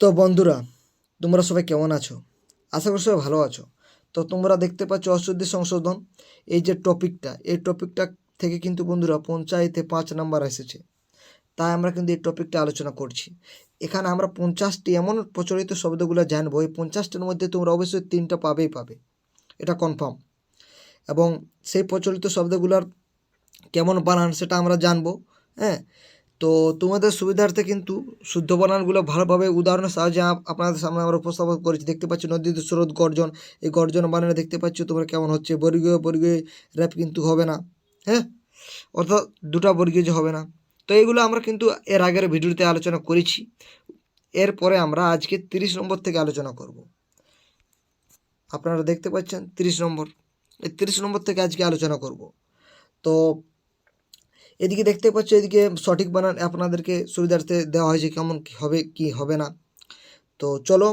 তো বন্ধুরা, তোমরা সবাই কেমন আছো? আশা করি সবাই ভালো আছো। তো তোমরা দেখতে পাচ্ছ অশুদ্ধি সংশোধন। এই যে টপিকটা, এই টপিকটা থেকে কিন্তু বন্ধুরা পঞ্চায়েতে পাঁচ নাম্বার এসেছে। তাই আমরা কিন্তু এই টপিকটা আলোচনা করছি। এখানে আমরা পঞ্চাশটি এমন প্রচলিত শব্দগুলো জানব। এই পঞ্চাশটির মধ্যে তোমরা অবশ্যই তিনটা পাবেই পাবে। এটা কনফার্ম এবং সেই প্রচলিত শব্দগুলোর কেমন বানান সেটা আমরা জানব। হ্যাঁ? তো তোমাদের সুবিধার্থে কিন্তু শুদ্ধ বানানগুলো ভালোভাবে উদাহরণের সাহায্যে আপনাদের সামনে আমরা উপস্থাপন করেছি। দেখতে পাচ্ছ নদীতে স্রোত গর্জন। এই গর্জন বানানে দেখতে পাচ্ছ তোমরা কেমন হচ্ছে। বর্গীয় বর্গীয় র্যাপ কিন্তু হবে না হ্যাঁ? অর্থাৎ দুটা বর্গীয় যে হবে না। তো এইগুলো আমরা কিন্তু এর আগের ভিডিওতে আলোচনা করেছি। এরপরে আমরা আজকে তিরিশ নম্বর থেকে আলোচনা করব। আপনারা দেখতে পাচ্ছেন তিরিশ নম্বর। এই তিরিশ নম্বর থেকে আজকে আলোচনা করব। তো এদিকে দেখতে পাচ্ছ, এদিকে সঠিক বানান আপনাদেরকে সুবিধার্থে দেওয়া হয়েছে, কেমন কী হবে, কি হবে না। তো চলো,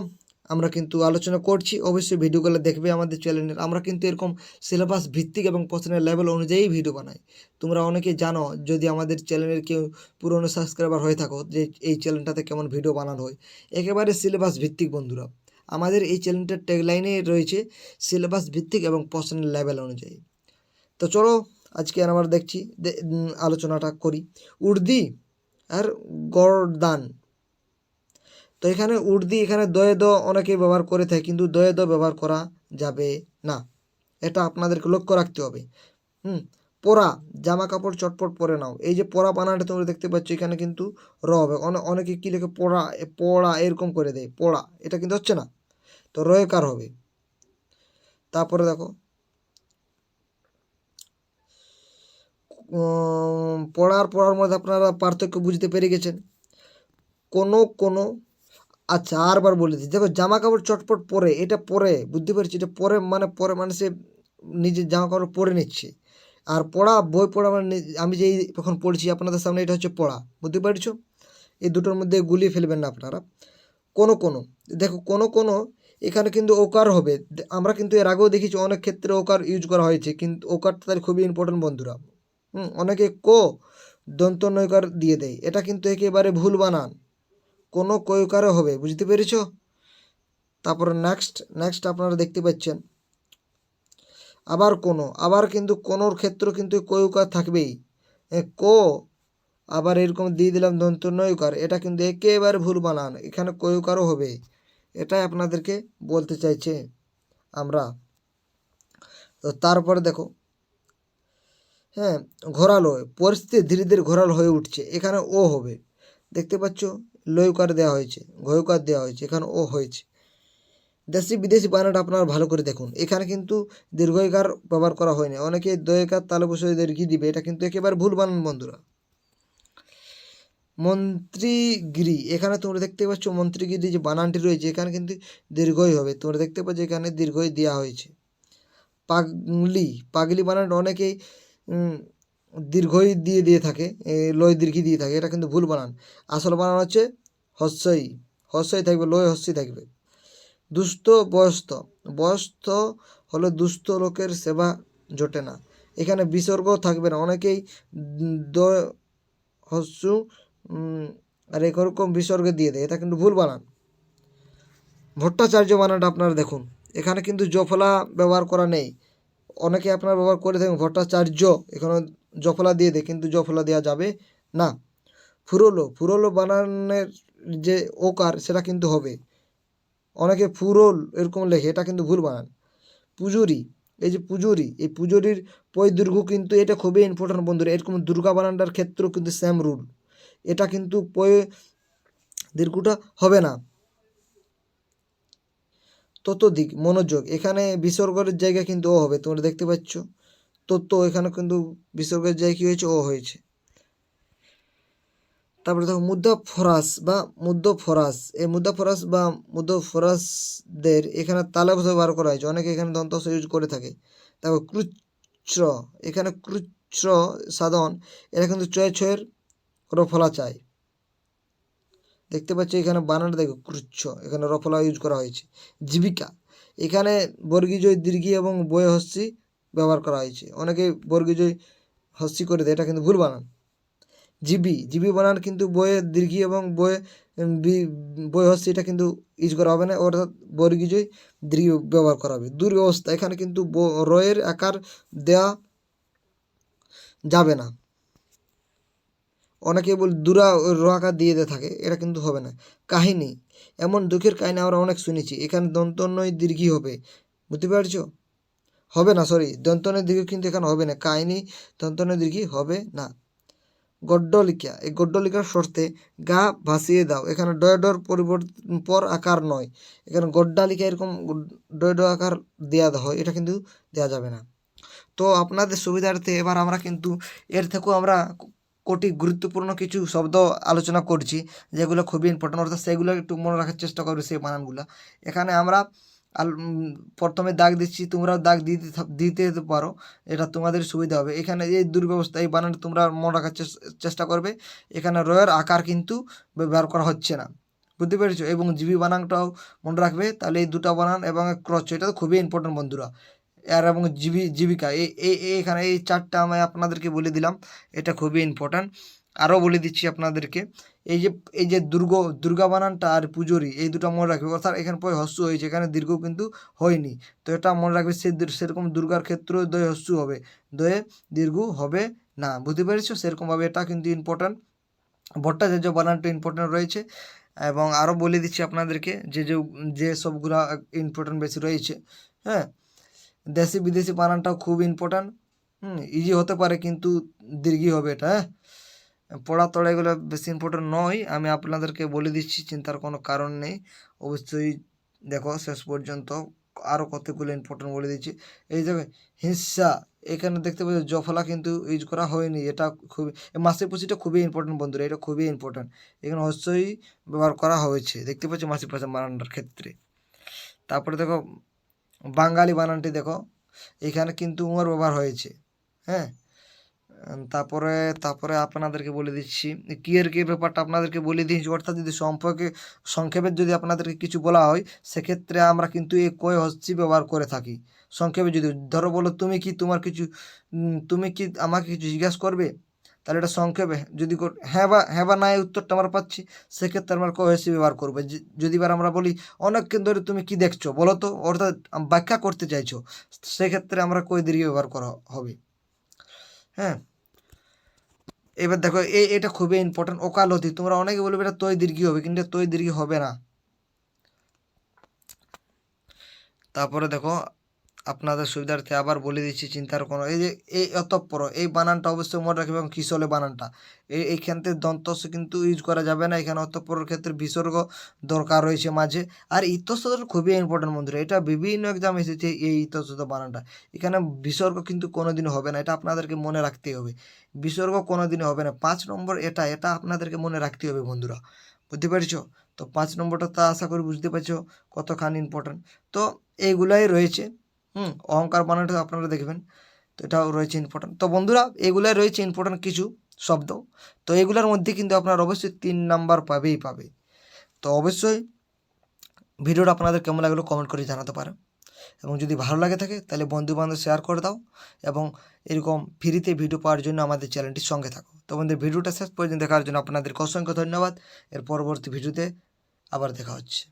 আমরা কিন্তু আলোচনা করছি। অবশ্যই ভিডিওগুলো দেখবে আমাদের চ্যানেলের আমরা কিন্তু এরকম সিলেবাস ভিত্তিক এবং প্রশ্নের লেভেল অনুযায়ী ভিডিও বানাই। তোমরা অনেকেই জানো, যদি আমাদের চ্যানেলের কেউ পুরনো সাবস্ক্রাইবার হয়ে থাকো, যে এই চ্যানেলটাতে কেমন ভিডিও বানানো হয়। একেবারে সিলেবাস ভিত্তিক বন্ধুরা। আমাদের এই চ্যানেলটার ট্যাগলাইনে রয়েছে সিলেবাস ভিত্তিক এবং প্রশ্নের লেভেল অনুযায়ী। তো চলো আজকে আমরা দেখছি আলোচনাটা করি। উর্দি আর গরদান। তো এখানে উর্দি, এখানে দয়ে দ অনেকে ব্যবহার করে থাকে, কিন্তু দয়ে দ ব্যবহার করা যাবে না। এটা আপনাদেরকে লক্ষ্য রাখতে হবে। হুম পরা জামা কাপড় চটপট পরে নাও। এই যে পরা বানানটা তোমরা দেখতে পাচ্ছ, এখানে কিন্তু র হবে। অনে- অনেকে কী লেখে, পড়া পড়া এরকম করে দেয়, পড়া। এটা কিন্তু হচ্ছে না। তো রয়কার হবে। তারপরে দেখো পড়ার পড়ার মধ্যে আপনারা পার্থক্য বুঝতে পেরে গেছেন। কোনো কোনো আচ্ছা আরবার বলে দিচ্ছি দেখো জামা কাপড় চটপট পরে, এটা পরে, বুঝতে পেরেছি, এটা পরে মানে পরে মানে সে নিজের জামা কাপড় পরে নিচ্ছে। আর পড়া, বই পড়া মানে আমি যেই এখন পড়ছি, আপনাদের সামনে এটা হচ্ছে পড়া, বুঝতে পারছ? এই দুটোর মধ্যে গুলিয়ে ফেলবেন না আপনারা। কোনো কোনো, দেখো, কোনো কোনো, এখানে কিন্তু ওকার হবে। আমরা কিন্তু এর আগেও দেখেছি, অনেক ক্ষেত্রে ওকার ইউজ করা হয়েছে, কিন্তু ওকারটা তার খুবই ইম্পর্টেন্ট বন্ধুরা। অনেকে কো দন্ত নৈকার দিয়ে দেয়। এটা কিন্তু একেবারে ভুল বানান। কোনো কয়কারে হবে, বুঝতে পেরেছ? তারপর নেক্সট নেক্সট আপনারা দেখতে পাচ্ছেন। আবার কোনো, আবার কিন্তু কোনোর ক্ষেত্র কিন্তু কয়কার থাকবেই। কো, আবার এরকম দিয়ে দিলাম দন্ত নয়কার এটা কিন্তু একেবারে ভুল বানান। এখানে কয়কারও হবে, এটাই আপনাদেরকে বলতে চাইছে আমরা। তো তারপরে দেখো হ্যাঁ ঘোরালো। পরিস্থিতি ধীরে ধীরে ঘোরালো হয়ে উঠছে। এখানে ও হবে। দেখতে পাচ্ছ লয়কার দেওয়া হয়েছে ঘয়কার দেওয়া হয়েছে, এখানে ও হয়েছে। দেশি বিদেশি বানানটা আপনারা ভালো করে দেখুন। এখানে কিন্তু দীর্ঘইকার ব্যবহার করা হয়নি। অনেকে দয়কার তালে বসে দীর্ঘি দিবে, এটা কিন্তু একেবারে ভুল বানান বন্ধুরা। মন্ত্রীগিরি, এখানে তোমরা দেখতে পাচ্ছ মন্ত্রীগিরি যে বানানটি রয়েছে, এখানে কিন্তু দীর্ঘই হবে। তোমরা দেখতে পাচ্ছ এখানে দীর্ঘই দেওয়া হয়েছে। পাগলি পাগলি বানানটা অনেকেই দীর্ঘই দিয়ে দিয়ে থাকে লয় দীর্ঘি দিয়ে থাকে, এটা কিন্তু ভুল বানান। আসল বানান হচ্ছে হস্যই হস্যই থাকবে, লয় হস্যই থাকবে। দুস্থ বয়স্ত বয়স্ত হলে দুস্থ লোকের সেবা জোটে না। এখানে বিসর্গ থাকবে না, অনেকেই দ, হস্যু আর এরকম বিসর্গ দিয়ে দেয়, এটা কিন্তু ভুল বানান। ভট্টাচার্য বানানটা আপনারা দেখুন। এখানে কিন্তু জফলা ব্যবহার করা নেই। অনেকে আপনারা ব্যবহার করে থাকেন, ভট্টাচার্য এখানে জফলা দিয়ে দেয়, কিন্তু জফলা দেওয়া যাবে না। ফুরলো ফুরলো বানানের যে ওকার, সেটা কিন্তু হবে। অনেকে ফুরল এরকম লেখে, এটা কিন্তু ভুল বানান। পুজুরি, এই যে পুজুরি, এই পুজুরির পয় দীর্ঘ কিন্তু এটা খুবই ইম্পর্টেন্ট বন্ধুরা, এরকম দুর্গা বানানটার ক্ষেত্রেও কিন্তু সেম রুল এটা কিন্তু পয়, দীর্ঘটা হবে না। ততোধিক মনোযোগ। এখানে বিসর্গের জায়গা কিন্তু ও হবে, তোমরা দেখতে পাচ্ছ। তত্ত্ব এখানে কিন্তু বিসর্গের জায়গা কী হয়েছে? ও হয়েছে। তারপরে দেখো মুদ্রা ফরাস বা মুদ্র ফরাস এই মুদ্রা ফরাস বা মুদ্র ফরাসদের এখানে তালে বসে ব্যবহার করা হয়েছে। অনেকে এখানে দন্ত ইউজ করে থাকে। তারপর ক্রুচ্র। এখানে ক্রুচ্র সাধন, এরা কিন্তু ছয় ছয়ের কোনো ফলা চায়। দেখতে পাচ্ছ এখানে বানানটা দেখো ক্রুচ্ছ এখানে রফলা ইউজ করা হয়েছে। জীবিকা। এখানে বর্গীজয় দীর্ঘি এবং বয়ে হস্যি ব্যবহার করা হয়েছে। অনেকে বর্গীজয় হস্যি করে দেয় এটা কিন্তু ভুল বানান। জিবি। জিবি বানান কিন্তু বয়ে দীর্ঘি এবং বয়ে উম, বি- বই হচ্ছে এটা কিন্তু ইউজ করা হবে না। অর্থাৎ বর্গীজয় দীর্ঘ ব্যবহার করা হবে। দুর্ব্যবস্থা। এখানে কিন্তু রয়ের আকার দেওয়া যাবে না। অনেকে বল, দুরা র আকার দিয়ে দিয়ে থাকে, এটা কিন্তু হবে না। কাহিনী, এমন দুঃখের কাহিনী আমরা অনেক শুনেছি, এখানে দন্তনয় দীর্ঘই হবে, বুঝতে পারছ? হবে না সরি দন্তনের দীর্ঘ কিন্তু এখানে হবে না, কাহিনী দন্তনের দীর্ঘই হবে না। গড্ডলিকা, এই গড্ডলিকার শর্তে গা ভাসিয়ে দাও, এখানে ডয় ডর পরিবর্তন পর আকার নয়, এখানে গড্ডালিকা এরকম ডয় ড আকার দেওয়া হয়, এটা কিন্তু দেওয়া যাবে না। তো আপনাদের সুবিধার্থে এবার আমরা কিন্তু এর থেকেও আমরা কোটি গুরুত্বপূর্ণ কিছু শব্দ আলোচনা করছি, যেগুলো খুবই ইম্পর্টেন্ট অর্থাৎ সেগুলো একটু মনে রাখার চেষ্টা করবে সেই বানানগুলো। এখানে আমরা প্রথমে দাগ দিচ্ছি, তোমরাও দাগ দিতে দিতে পারো, এটা তোমাদের সুবিধা হবে। এখানে এই দুর্ব্যবস্থা, এই বানান তোমরা মনে রাখার চেষ্টা করবে, এখানে রয়ের আকার কিন্তু ব্যবহার করা হচ্ছে না। বুঝতে পেরেছ? এবং জিবি বানানটাও মনে রাখবে, তাহলে এই দুটো বানান এবং ক্রচ, এটা তো খুবই ইম্পর্টেন্ট বন্ধুরা। আর এবং জীবি, জীবিকা। এই এখানে এই চারটা আমি আপনাদেরকে বলে দিলাম। এটা খুবই ইম্পর্ট্যান্ট আরও বলে দিচ্ছি আপনাদেরকে। এই যে এই যে দুর্গ দুর্গা বানানটা আর পুজোরি এই দুটো মনে রাখবে। অর্থাৎ এখানে পরে হস্য হয়েছে, এখানে দীর্ঘ কিন্তু হয়নি। তো এটা মনে রাখবে সে সেরকম দুর্গার ক্ষেত্রেও দয়ে হস্য হবে। দয়ে দীর্ঘ হবে না। বুঝতে পেরেছ? সেরকমভাবে এটা কিন্তু ইম্পর্ট্যান্ট ভট্টাচার্য বানানটা ইম্পর্ট্যান্ট রয়েছে। এবং আরও বলে দিচ্ছি আপনাদেরকে, যে যে যে সবগুলা ইম্পর্ট্যান্ট বেশি রয়েছে। হ্যাঁ? দেশি বিদেশি বানানটাও খুব ইম্পর্ট্যান্ট হুম ইজি হতে পারে কিন্তু দীর্ঘই হবে এটা হ্যাঁ? পড়া তড়া এগুলো বেশি ইম্পর্ট্যান্ট নয়। আমি আপনাদেরকে বলে দিচ্ছি, চিন্তার কোনো কারণ নেই। অবশ্যই দেখো, শেষ পর্যন্ত আরও কতগুলো ইম্পর্ট্যান্ট বলে দিচ্ছি। এই জায়গায় হিংসা, এখানে দেখতে পাচ্ছি জফলা কিন্তু ইউজ করা হয়নি। এটা খুবই মাসি পুষিটা খুবই ইম্পর্ট্যান্ট বন্ধুরা, এটা খুবই ইম্পর্ট্যান্ট এখানে অবশ্যই ব্যবহার করা হয়েছে। দেখতে পাচ্ছি মাসি পাশা বানানটার ক্ষেত্রে। তারপরে দেখো বাঙালি বানানটি দেখো। এখানে কিন্তু উমর ব্যবহার হয়েছে হ্যাঁ? তারপরে তারপরে আপনাদেরকে বলে দিচ্ছি, কি এর কি ব্যাপারটা আপনাদেরকে বলে দিয়েছি, অর্থাৎ যদি সম্পর্কে, সংক্ষেপে যদি আপনাদেরকে কিছু বলা হয়, সেক্ষেত্রে আমরা কিন্তু এই কয় হস্তি ব্যবহার করে থাকি। সংক্ষেপে যদি, ধরো বলো, তুমি কি তোমার কিছু তুমি কি আমাকে কিছু জিজ্ঞাসা করবে? তাহলে এটা সংক্ষেপে যদি হ্যাঁ বা হ্যাঁ বা না এই উত্তরটা আমরা পাচ্ছি, সেক্ষেত্রে আমরা কয় হস্তি ব্যবহার করব। যদি এবার আমরা বলি অনেকক্ষণ ধরে তুমি কি দেখছ? বলো তো, অর্থাৎ ব্যাখ্যা করতে চাইছো, সেক্ষেত্রে আমরা কই দীর্ঘ ব্যবহার করা হবে? হ্যাঁ? এবার দেখো এই এটা খুবই ইম্পর্টেন্ট ওকালতি। তোমরা অনেকে বলবে এটা তৈ দীর্ঘ হবে, কিন্তু তৈ দীর্ঘ হবে না। তারপরে দেখো আপনাদের সুবিধার্থে আবার বলে দিচ্ছি, চিন্তার কোনো এই যে, এই অতঃপর, এই বানানটা অবশ্যই মনে রাখবে এবং কিসলে বানানটা? এই এইখান থেকে দন্তস কিন্তু ইউজ করা যাবে না, এখানে অতঃপরের ক্ষেত্রে বিসর্গ দরকার রয়েছে মাঝে। আর ইতস্তত খুবই ইম্পর্টেন্ট বন্ধুরা, এটা বিভিন্ন এক্সাম এসেছে এই ইতস্তত বানানটা। এখানে বিসর্গ কিন্তু কোনোদিনও হবে না, এটা আপনাদেরকে মনে রাখতেই হবে। বিসর্গ কোনোদিনও হবে না, পাঁচ নম্বর এটা এটা আপনাদেরকে মনে রাখতে হবে বন্ধুরা। বুঝতে পেরেছ? তো পাঁচ নম্বরটা তো আশা করি বুঝতে পারছ, কতখানি ইম্পর্টেন্ট তো এইগুলাই রয়েছে। হুম, অহংকার বানানটা আপনারা দেখবেন। তো এটাও রয়েছে ইম্পর্টেন্ট তো বন্ধুরা এগুলাই রয়েছে ইম্পর্টেন্ট কিছু শব্দ। তো এগুলোর মধ্যে কিন্তু আপনার অবশ্যই তিন নাম্বার পাবেই পাবে। তো অবশ্যই ভিডিওটা আপনাদের কেমন লাগল কমেন্ট করে জানাতে পারেন। এবং যদি ভালো লাগে থাকে, তাহলে বন্ধু বান্ধব শেয়ার করে দাও এবং এরকম ফ্রিতে ভিডিও পাওয়ার জন্য আমাদের চ্যানেলটির সঙ্গে থাকো। তো আমাদের ভিডিওটা শেষ পর্যন্ত দেখার জন্য আপনাদেরকে অসংখ্য ধন্যবাদ। এর পরবর্তী ভিডিওতে আবার দেখা হচ্ছে।